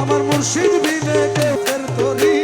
আমার মুর্শিদ বিনে কেউ তরি।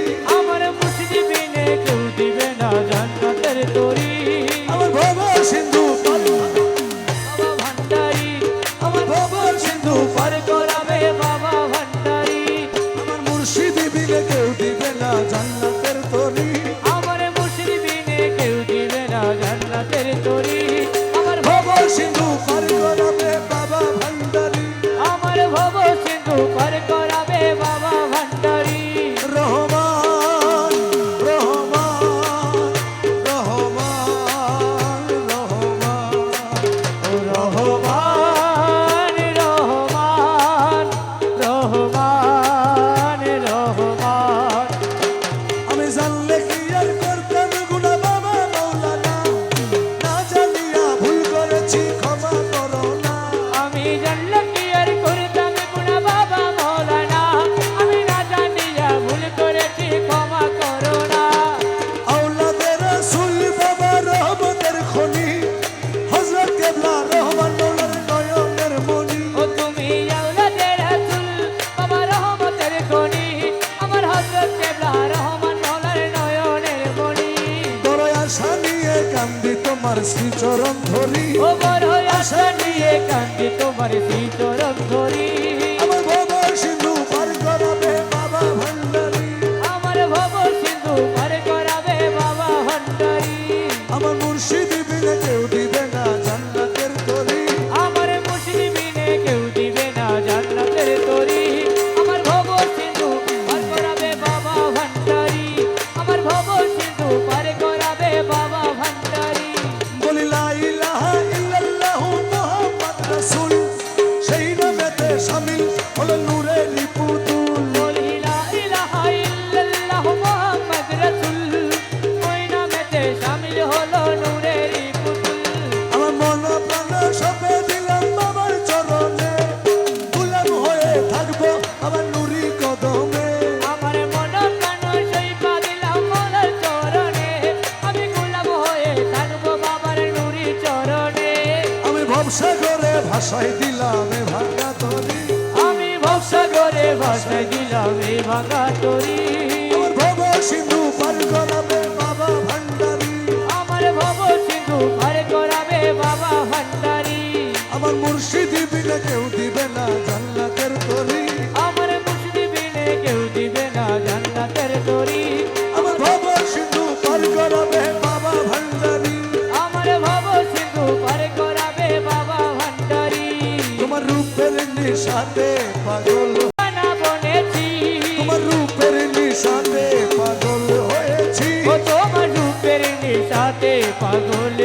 রূপের নিশাতে পাগল। বনেছি তোমার রূপের নিশাতে পাগল হয়েছি। তোমার রূপের নিশাতে পাগল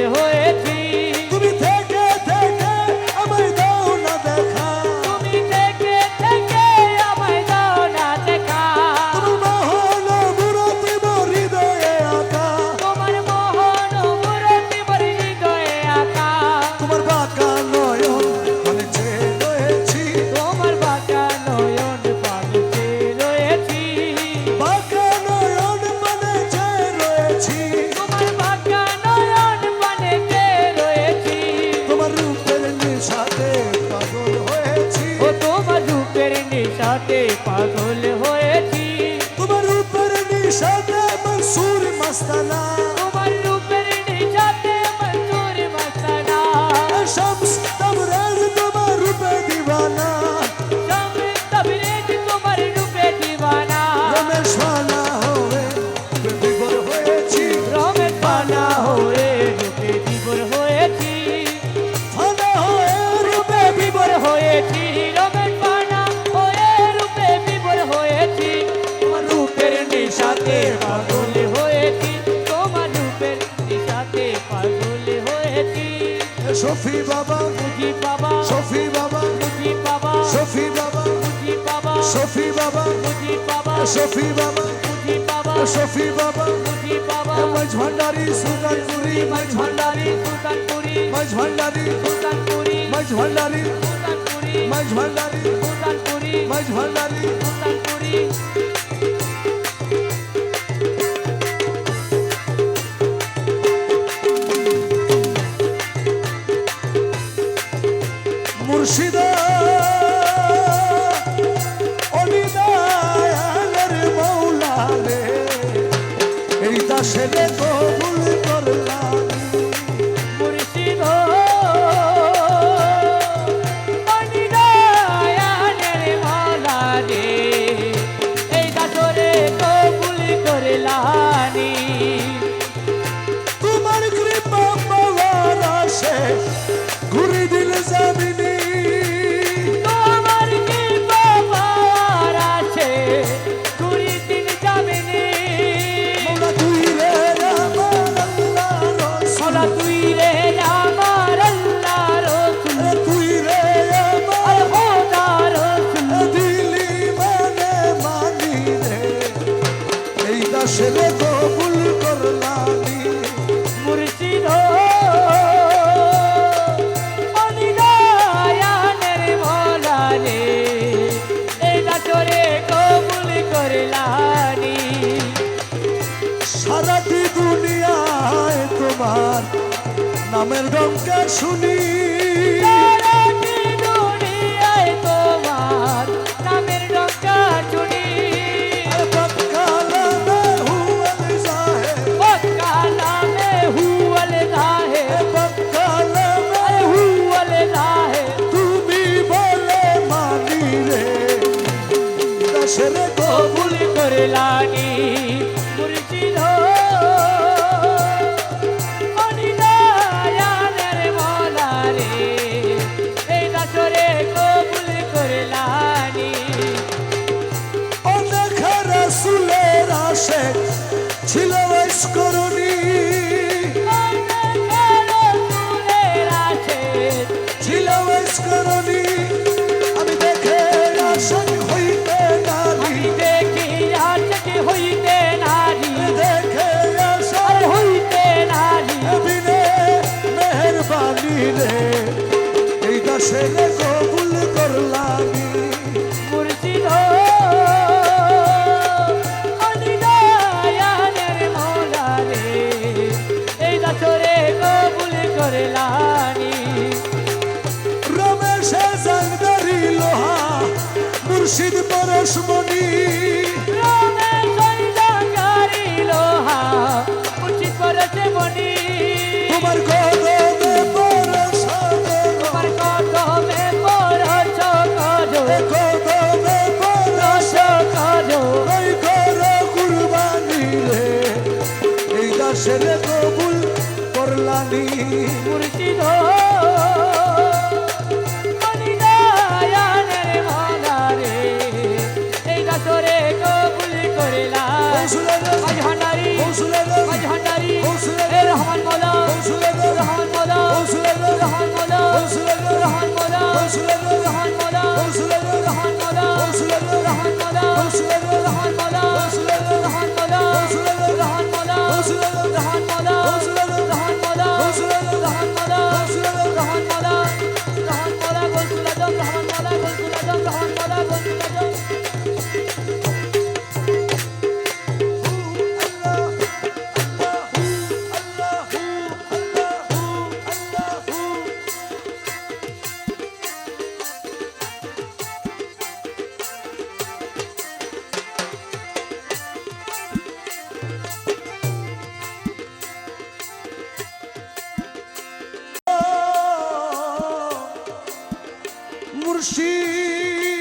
ও তোমার রূপের নিশাতে পাগল হয়েছি। তোমার রূপের নিশাতে মনসুর মস্তানা। মুজি বাবা মুজি বাবা। সফি বাবা। মুজি বাবা। সফি বাবা। মুজি বাবা। সফি বাবা। মুজি বাবা। সফি বাবা। মুজি বাবা। মজ ভান্ডারি সুলতানপুরি মজ ভান্ডারি সুলতানপুরি মজ ভান্ডারি সুলতানপুরি মজ ভান্ডারি সুলতানপুরি মজ ভান্ডারি সুলতানপুরি মজ ভান্ডারি সুলতানপুরি নামের দমকে শুনি। দুশ্মনী মুর্শিদ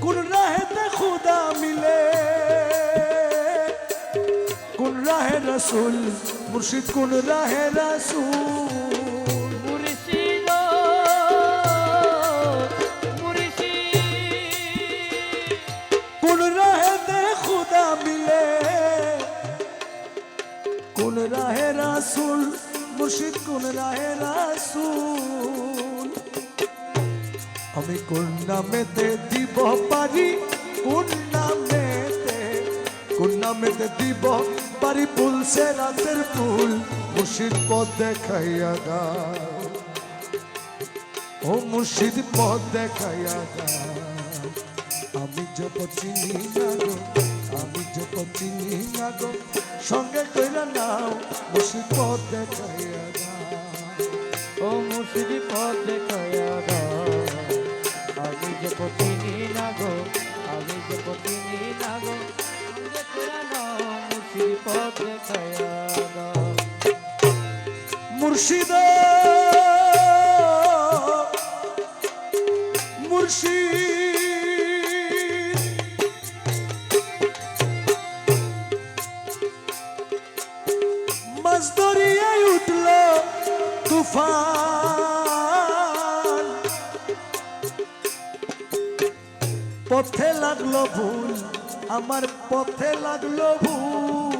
কোন রাহেতে খুদা মিলে কোন রাহে রসুল মুর্শিদ কোন রাহে রসুল। রাহে রসুল মুর্শিদ কোন রাহে রসুল। আমি কোন নামেতে দিব পারি? কোন নামেতে? কোন নামেতে দিব পারি? পুলসে রাতের ফুল মুর্শিদ পথ দেখাইয়া দাও। ও মুর্শিদ পথ দেখাইয়া দাও। আমি যত চিনি না গো, আমি যত চিনি না গো সঙ্গে কইরা নাও, মুর্শিদ পথ দেখাইয়া ও মুর্শিদ পথ দাও। আমি যে পতিনি না গো, আমি যে পতিনি না গো যে তোরা না মুর্শিদ পথ দাও। মুর্শিদ মুর্শিদ তুফান। পথে লাগল ভুল আমার পথে লাগল ভুল।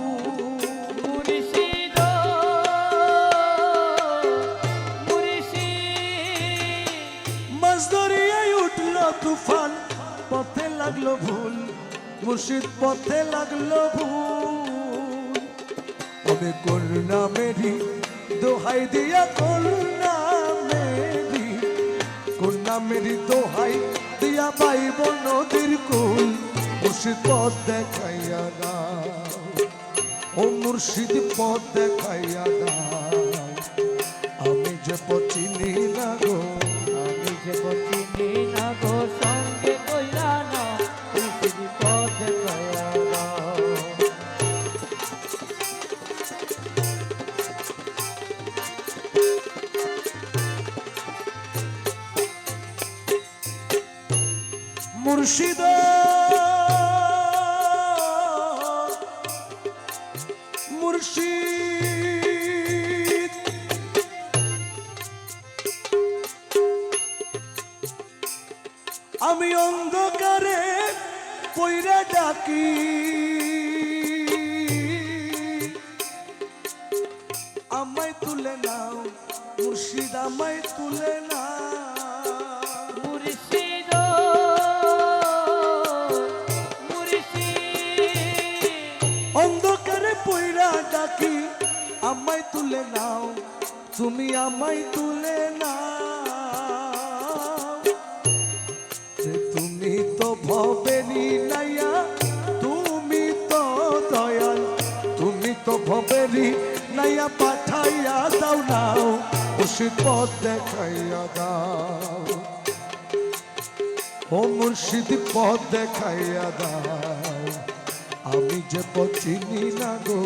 মজদরিয়ায় উঠল তুফান পথে লাগল ভুল মুর্শিদ পথে লাগল ভুল। তবে করুণা মেরি দোহাই দিয়া কন্যা মেরি কন্যা মেরি দোহাই দিয়া পাইব নদীর কুল, মুর্শিদ পথ দেখাইয়া দাও। ও মুর্শিদ পথ দেখাইয়া দাও। আমায় তুলে মুর্শিদ অন্ধকারে পইরা ডাকি আমায় তুলে নাও তুমি আমায় তুলে যে তুমি তো ভবেনি নাইয়া তুমি তো দয়াল তুমি তো ভবেনি নাইয়া পাঠাইয়া দাও নাও। মুর্শিদ পথ দেখাইয়া দাও। ও মুর্শিদ পথ দেখাইয়া দাও। আমি যে পচিনি না গো,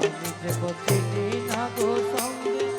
আমি যে বচিনি না গো, সঙ্গে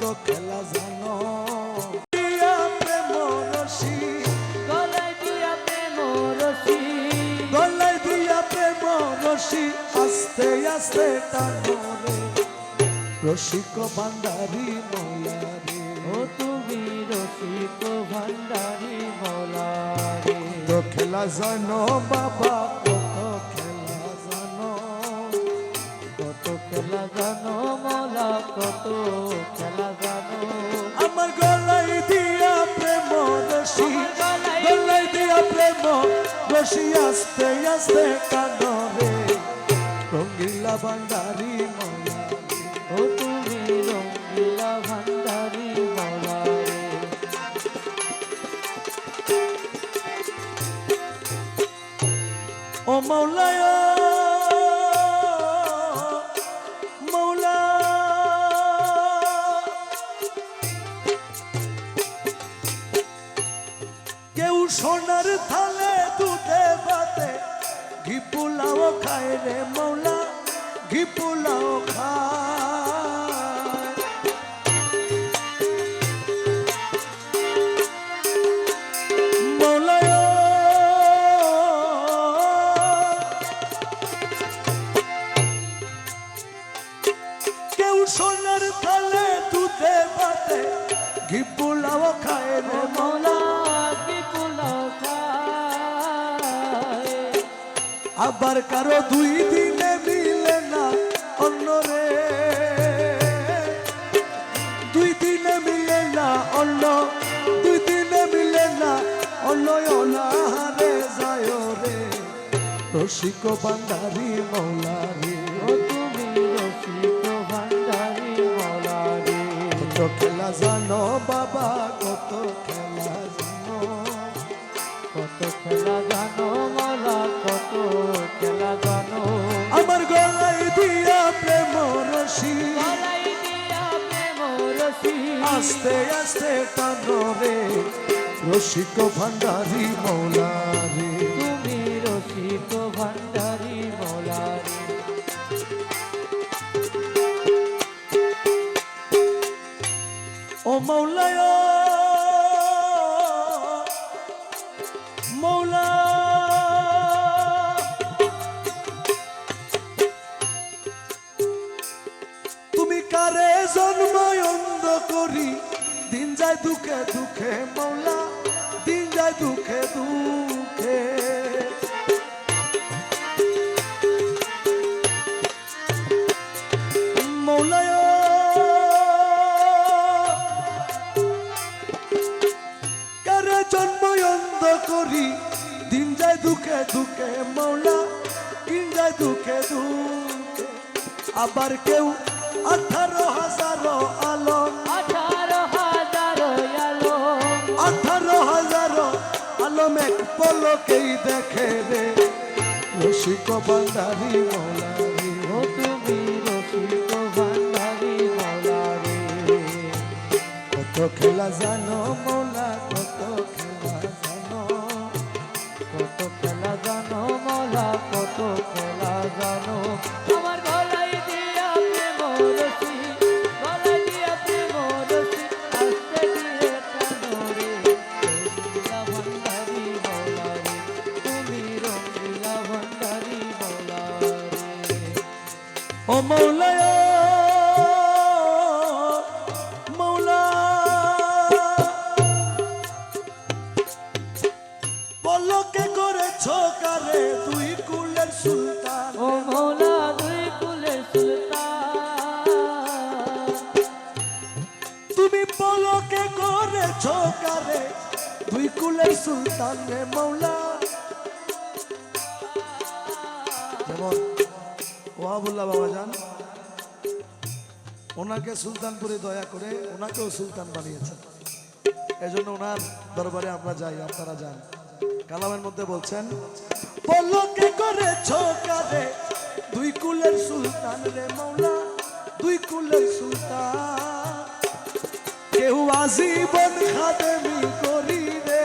কত খেলা জানো গলায় দিয়া প্রেম রশি আস্তে আস্তে টানো রে রসিক ভান্ডারি মৌলারে ও তুমি রসিক ভান্ডারি মৌলারে কত খেলা জানো বাবা খেলা জানো মৌলা কত খেলা জানো। আমার গলায় দিয়া প্রেম গলায় গলায় দিয়া প্রেম রশি আস্তে আস্তে টানো রঙ্গিলা ভান্ডারি মৌলা ও তুমি রঙ্গিলা ভান্ডারি মৌলারে ও মৌলায় আবার কারও দুই দিনে মিলে না অন্য রে। দুই দিনে মিলে না অন্য, দুই দিনে মিলে না অন্য অনাহারে যায় রে। রসিক বান্দারি মৌলা রে ও তুমি রসিক ভান্ডারি মৌলারে। কত খেলা জানো বাবা আমার গলায় দিয়া প্রেম রশি আস্তে আস্তে টানো রে রসিক ভান্ডারি মৌলা রে। তুমি রসিক ভান্ডারি মৌলারে ও মৌলায় দুঃখে দুঃখে মৌলা, দিন যায় দুঃখে দুঃখে। মৌলায়, কারে জন্ম অন্ধ করি, দিন যায় দুঃখে দুঃখে মৌলা, দিন যায় দুঃখে দুঃখে। আবার কেউ আঠারো হাজার আলো, আঠারো পলকেই দেখে রে। রসিক বান্ধারি মৌলারি। ও তুমি রসিক বান্ধারি মৌলা রে কত খেলা জানো মৌলায় সুলতান বানিয়েছেন। এজন্য ওনার দরবারে আমরা যাই আপনারা যান। কালামের মধ্যে বলছেন পলকে দুই কুলের সুলতান রে মৌলা দুই কুলের সুলতান। কেউ আজীবন খাদেমি করি রে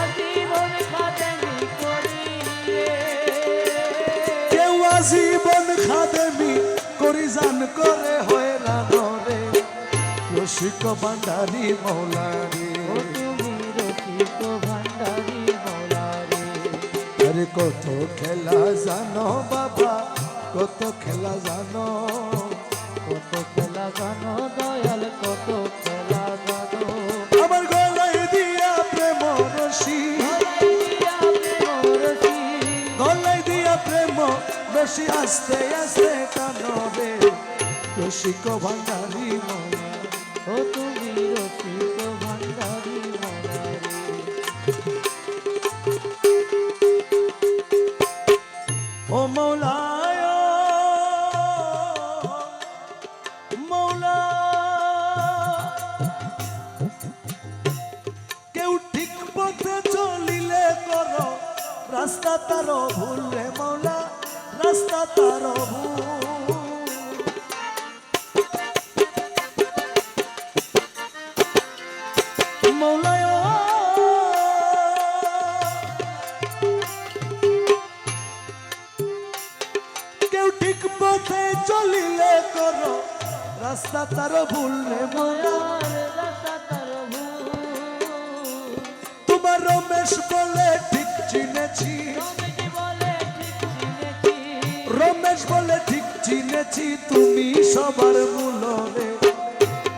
আজীবন খাদেমি করি রে কেউ আজীবন খাদেমি করি জান করে রে রসিক ভান্ডারি মৌলা রে। আরে কত খেলা জানো বাবা কত খেলা জানো। কত খেলা জানো দয়াল কত খেলা জানো। আমার গলায় দিয়া প্রেম রশি দিয়া প্রেম রসি। গলায় দিয়া প্রেম রশি আস্তে আস্তে টানো রে রসিক ভান্ডারি পথে চলিলে করো। রাস্তা তার ভুল রে তোমার রমেশ বলে ঠিক চিনেছি। সবার মূলরে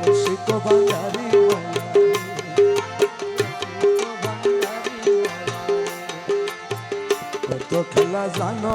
রে বাজারি কত খেলা জানো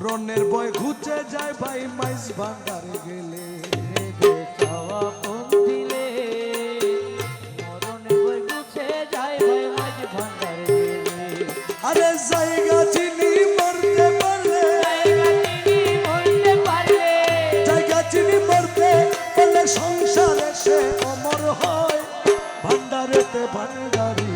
মরণের বয় ঘুচে যায় ভাই মাইস ভান্ডারে গেলে কোন দিলে। যায় ভাই ভান্ডারে গেলে। আরে জায়গা চিনি মরতে পারলে। জায়গা মরতে পারলে। জায়গা চিনি মরতে পারলে সংসারে সে অমর হয়। ভান্ডারেতে ভান্ডারি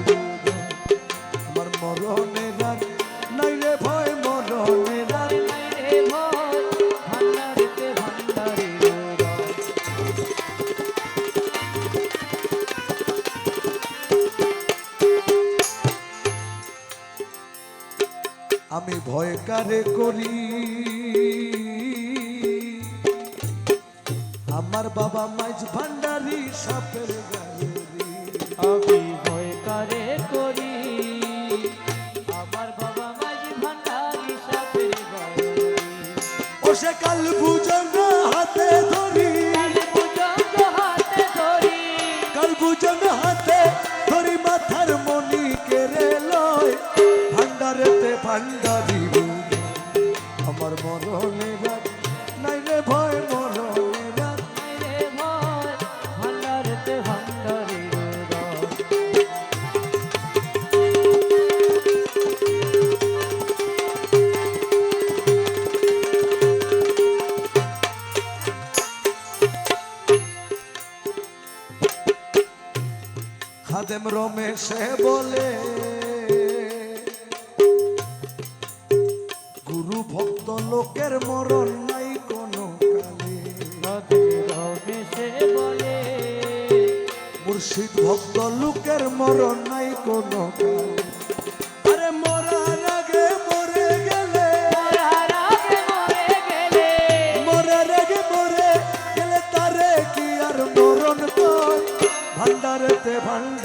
কারে করি। আমার বাবা মাইজ ভান্ডারি সাপের গাড়ি আমি ভয় কারে। করি আমার বাবা মাঝি ভান্ডারি সাপের ও সে কাল বুঝন মরণের রাত। নাই রে ভয় মরণের রাত। মাইরে ভয় ভান্ডারিতে ভান্ডারি খাদেম রমেশে বলে গুরু ভক্ত লোকের মরণ নাই কোনো কালে। বলে মুর্শিদ ভক্ত লোকের মরণ নাই কোনো মরে গেলে। মরার আগে মরে গেলে তারে কি আর মরণ কর ভান্ডারেতে ভান্ডারি